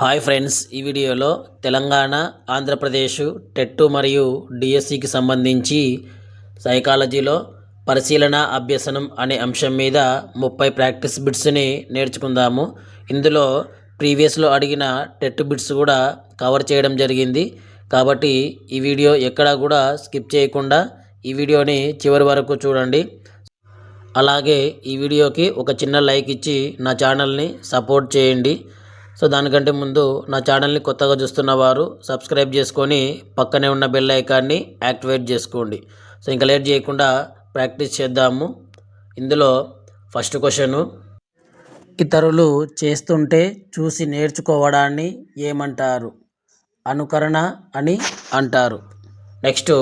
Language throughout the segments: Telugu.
హాయ్ ఫ్రెండ్స్ ఈ వీడియోలో తెలంగాణ ఆంధ్రప్రదేశ్ టెట్టు మరియు డిఎస్సికి సంబంధించి సైకాలజీలో పరిశీలన అభ్యసనం అనే అంశం మీద ముప్పై ప్రాక్టీస్ బిట్స్ని నేర్చుకుందాము. ఇందులో ప్రీవియస్లో అడిగిన టెట్ బిట్స్ కూడా కవర్ చేయడం జరిగింది. కాబట్టి ఈ వీడియో ఎక్కడా కూడా స్కిప్ చేయకుండా ఈ వీడియోని చివరి వరకు చూడండి. అలాగే ఈ వీడియోకి ఒక చిన్న లైక్ ఇచ్చి నా ఛానల్ని సపోర్ట్ చేయండి. సో దానికంటే ముందు నా ఛానల్ని కొత్తగా చూస్తున్న వారు సబ్స్క్రైబ్ చేసుకొని పక్కనే ఉన్న బెల్ ఐకాన్ని యాక్టివేట్ చేసుకోండి. సో ఇంకా లేట్ చేయకుండా ప్రాక్టీస్ చేద్దాము. ఇందులో ఫస్ట్ క్వశ్చను ఇతరులు చేస్తుంటే చూసి నేర్చుకోవడాన్ని ఏమంటారు? అనుకరణ అని అంటారు. నెక్స్ట్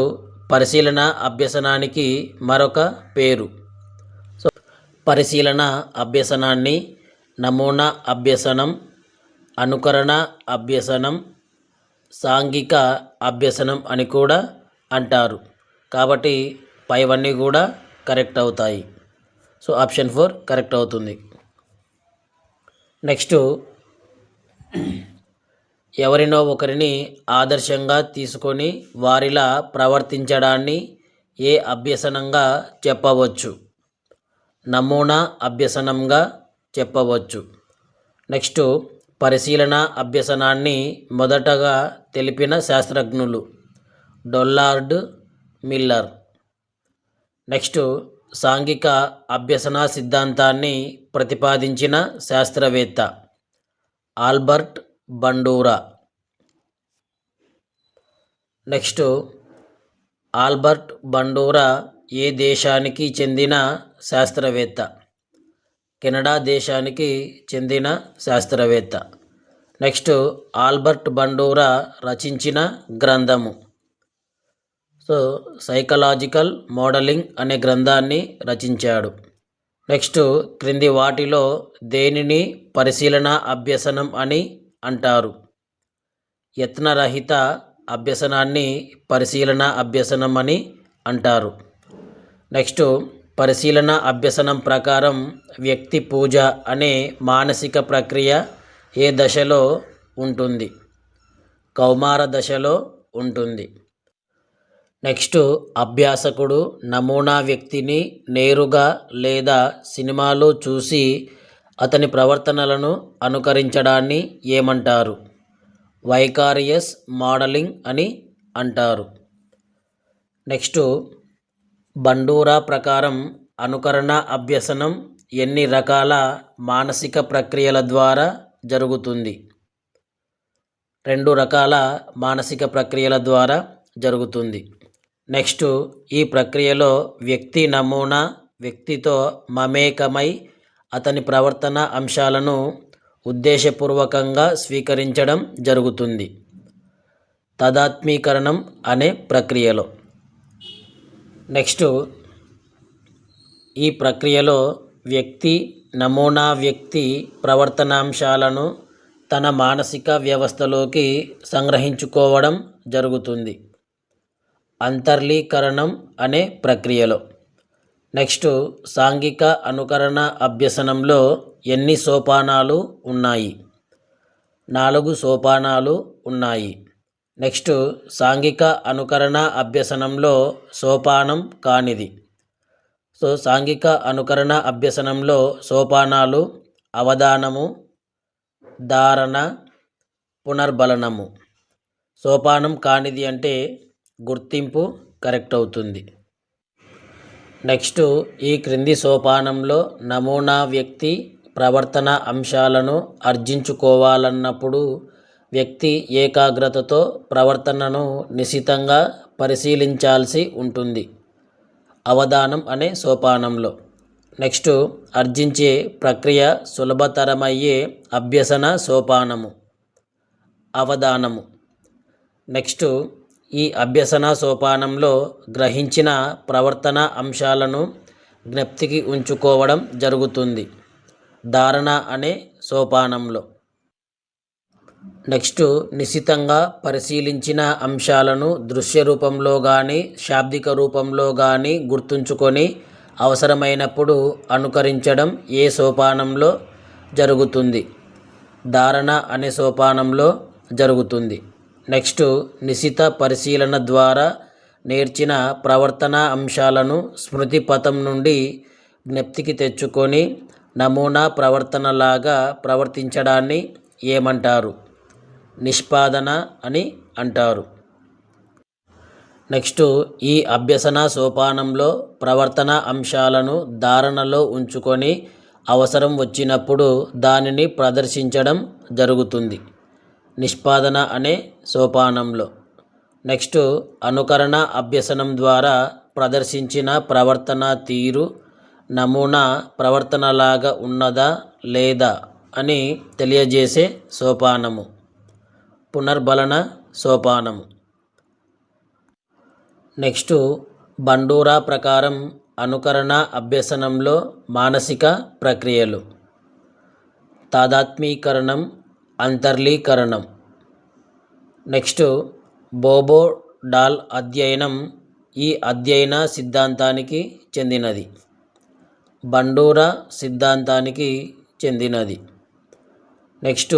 పరిశీలన అభ్యసనానికి మరొక పేరు. సో పరిశీలన అభ్యసనాన్ని నమూనా అభ్యసనం అనుకరణ అభ్యసనం సాంఘిక అభ్యసనం అని కూడా అంటారు. కాబట్టి పైవన్నీ కూడా కరెక్ట్ అవుతాయి. సో ఆప్షన్ ఫోర్ కరెక్ట్ అవుతుంది. నెక్స్ట్ ఎవరినో ఒకరిని ఆదర్శంగా తీసుకొని వారిలా ప్రవర్తించడాన్ని ఏ అభ్యసనంగా చెప్పవచ్చు? నమూనా అభ్యసనంగా చెప్పవచ్చు. నెక్స్ట్ పరిశీలన అభ్యసనాన్ని మొదటగా తెలిపిన శాస్త్రజ్ఞులు డొల్లార్డ్ మిల్లర్. నెక్స్ట్ సాంఘిక అభ్యసన సిద్ధాంతాన్ని ప్రతిపాదించిన శాస్త్రవేత్త Albert Bandura. Next Albert Bandura ఏ దేశానికి చెందిన శాస్త్రవేత్త? కెనడా దేశానికి చెందిన శాస్త్రవేత్త. నెక్స్ట్ ఆల్బర్ట్ బండూరా రచించిన గ్రంథము. సో సైకలాజికల్ మోడలింగ్ అనే గ్రంథాన్ని రచించాడు. నెక్స్ట్ క్రింది వాటిలో దేనిని పరిశీలన అభ్యసనం అని అంటారు. యత్నరహిత అభ్యసనాన్ని పరిశీలన అభ్యసనం అని అంటారు. నెక్స్ట్ పరిశీలన అభ్యసనం ప్రకారం వ్యక్తి పూజ అనే మానసిక ప్రక్రియ ఏ దశలో ఉంటుంది? కౌమార దశలో ఉంటుంది. నెక్స్ట్ అభ్యాసకుడు నమూనా వ్యక్తిని నేరుగా లేదా సినిమాలో చూసి అతని ప్రవర్తనలను అనుకరించడాన్ని ఏమంటారు? వైకారియస్ మోడలింగ్ అని అంటారు. నెక్స్ట్ బండూరా ప్రకారం అనుకరణ అభ్యసనం ఎన్ని రకాల మానసిక ప్రక్రియల ద్వారా జరుగుతుంది? రెండు రకాల మానసిక ప్రక్రియల ద్వారా జరుగుతుంది. నెక్స్ట్ ఈ ప్రక్రియలో వ్యక్తి నమూనా వ్యక్తితో మమేకమై అతని ప్రవర్తన అంశాలను ఉద్దేశపూర్వకంగా స్వీకరించడం జరుగుతుంది. తదాత్మీకరణం అనే ప్రక్రియలో. నెక్స్ట్ ఈ ప్రక్రియలో వ్యక్తి నమూనా వ్యక్తి ప్రవర్తనాంశాలను తన మానసిక వ్యవస్థలోకి సంగ్రహించుకోవడం జరుగుతుంది. అంతర్లీకరణం అనే ప్రక్రియలో. నెక్స్ట్ సాంఘిక అనుకరణ అభ్యసనంలో ఎన్ని సోపానాలు ఉన్నాయి? నాలుగు సోపానాలు ఉన్నాయి. నెక్స్ట్ సాంఘిక అనుకరణ అభ్యసనంలో సోపానం కానిది. సో సాంఘిక అనుకరణ అభ్యసనంలో సోపానాలు అవధానము ధారణ పునర్బలనము. సోపానం కానిది అంటే గుర్తింపు కరెక్ట్ అవుతుంది. నెక్స్ట్ ఈ క్రింది సోపానంలో నమూనా వ్యక్తి ప్రవర్తన అంశాలను అర్జించుకోవాలన్నప్పుడు వ్యక్తి ఏకాగ్రతతో ప్రవర్తనను నిశితంగా పరిశీలించాల్సి ఉంటుంది. అవధానం అనే సోపానంలో. నెక్స్ట్ అర్జించే ప్రక్రియ సులభతరమయ్యే అభ్యసన సోపానము. అవధానము. నెక్స్ట్ ఈ అభ్యసన సోపానంలో గ్రహించిన ప్రవర్తన అంశాలను జ్ఞప్తికి ఉంచుకోవడం జరుగుతుంది. ధారణ అనే సోపానంలో. నెక్స్ట్ నిశితంగా పరిశీలించిన అంశాలను దృశ్య రూపంలో కానీ శాబ్దిక రూపంలో కానీ గుర్తుంచుకొని అవసరమైనప్పుడు అనుకరించడం ఏ సోపానంలో జరుగుతుంది? ధారణ అనే సోపానంలో జరుగుతుంది. నెక్స్ట్ నిశిత పరిశీలన ద్వారా నేర్చిన ప్రవర్తన అంశాలను స్మృతి పథం నుండి జ్ఞప్తికి తెచ్చుకొని నమూనా ప్రవర్తనలాగా ప్రవర్తించడాన్ని ఏమంటారు? నిష్పాదన అని అంటారు. నెక్స్ట్ ఈ అభ్యసన సోపానంలో ప్రవర్తన అంశాలను ధారణలో ఉంచుకొని అవసరం వచ్చినప్పుడు దానిని ప్రదర్శించడం జరుగుతుంది. నిష్పాదన అనే సోపానంలో. నెక్స్ట్ అనుకరణ అభ్యసనం ద్వారా ప్రదర్శించిన ప్రవర్తన తీరు నమూనా ప్రవర్తనలాగా ఉన్నదా లేదా అని తెలియజేసే సోపానము. పునర్బలన సోపానము నెక్స్ట్ బండూరా ప్రకారం అనుకరణ అభ్యసనంలో మానసిక ప్రక్రియలు. తాదాత్మీకరణం అంతర్లీకరణం. నెక్స్ట్ బోబో డాల్ అధ్యయనం ఈ అధ్యయన సిద్ధాంతానికి చెందినది. బండూరా సిద్ధాంతానికి చెందినది. నెక్స్ట్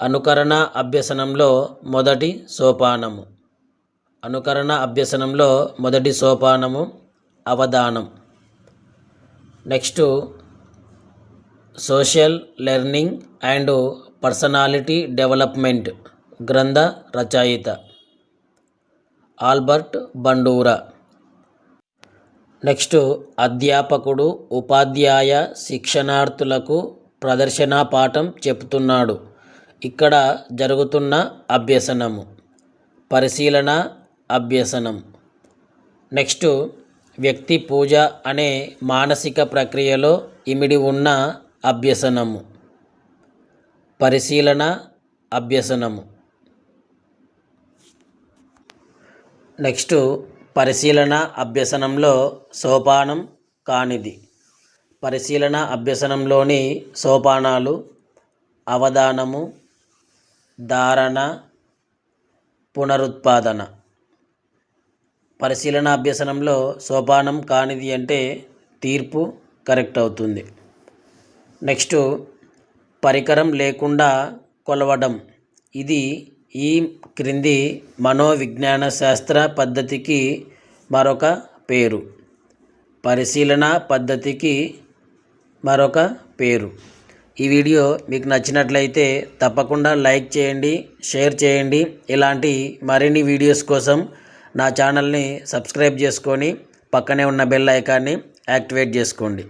అనుకరణ అభ్యసనంలో మొదటి సోపానము. అనుకరణ అభ్యసనంలో మొదటి సోపానము అవధానం. Next social learning and personality development గ్రంథ రచయిత ఆల్బర్ట్ బండూరా. నెక్స్ట్ అధ్యాపకుడు ఉపాధ్యాయ శిక్షణార్థులకు ప్రదర్శన పాఠం చెప్తున్నాడు. ఇక్కడ జరుగుతున్న అభ్యసనము పరిశీలన అభ్యసనం. నెక్స్ట్ వ్యక్తి పూజ అనే మానసిక ప్రక్రియలో ఇమిడి ఉన్న అభ్యసనము పరిశీలన అభ్యసనము. నెక్స్ట్ పరిశీలన అభ్యసనంలో సోపానం కానిది. పరిశీలన అభ్యసనంలోని సోపానాలు అవధానము ధారణ పునరుత్పాదన. పరిశీలన అభ్యసనంలో సోపానం కానిది అంటే తీర్పు కరెక్ట్ అవుతుంది. నెక్స్ట్ పరికరం లేకుండా కొలవడం. ఇది ఈ క్రింది మనోవిజ్ఞాన శాస్త్ర పద్ధతికి మరొక పేరు. పరిశీలన పద్ధతికి మరొక పేరు. ఈ వీడియో మీకు నచ్చినట్లయితే తప్పకుండా లైక్ చేయండి షేర్ చేయండి. ఇలాంటి మరిన్ని వీడియోస్ కోసం నా ఛానల్ని సబ్స్క్రైబ్ చేసుకొని పక్కనే ఉన్న బెల్ ఐకాన్ని యాక్టివేట్ చేసుకోండి.